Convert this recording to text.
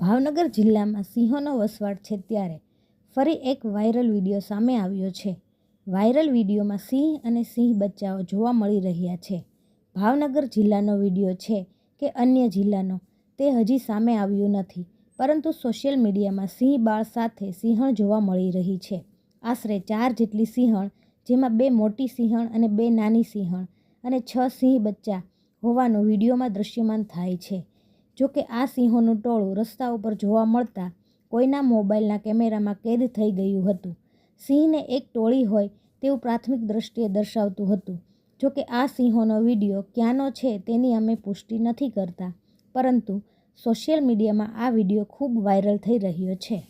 ભાવનગર જિલ્લામાં સિંહોનો વસવાટ છે ત્યારે ફરી એક વાયરલ વીડિયો સામે આવ્યો છે. વાયરલ વિડીયોમાં સિંહ અને સિંહ બચ્ચાઓ જોવા મળી રહ્યા છે. ભાવનગર જિલ્લાનો વીડિયો છે કે અન્ય જિલ્લાનો તે હજી સામે આવ્યું નથી, પરંતુ સોશિયલ મીડિયામાં સિંહ બાળ સાથે સિંહણ જોવા મળી રહી છે. આશરે ચાર જેટલી સિંહણ, જેમાં બે મોટી સિંહણ અને બે નાની સિંહણ અને છ સિંહ બચ્ચા હોવાનું વિડીયોમાં દૃશ્યમાન થાય છે. જોકે આ સિંહોનું ટોળું રસ્તા ઉપર જોવા મળતા કોઈના મોબાઈલના કેમેરામાં કેદ થઈ ગયું હતું. સિંહને એક ટોળી હોય તેવું પ્રાથમિક દ્રષ્ટિએ દર્શાવતું હતું. જોકે આ સિંહોનો વીડિયો ક્યાંનો છે તેની અમે પુષ્ટિ નથી કરતા. પરંતુ સોશિયલ મીડિયામાં આ વીડિયો ખૂબ વાયરલ થઈ રહ્યો છે.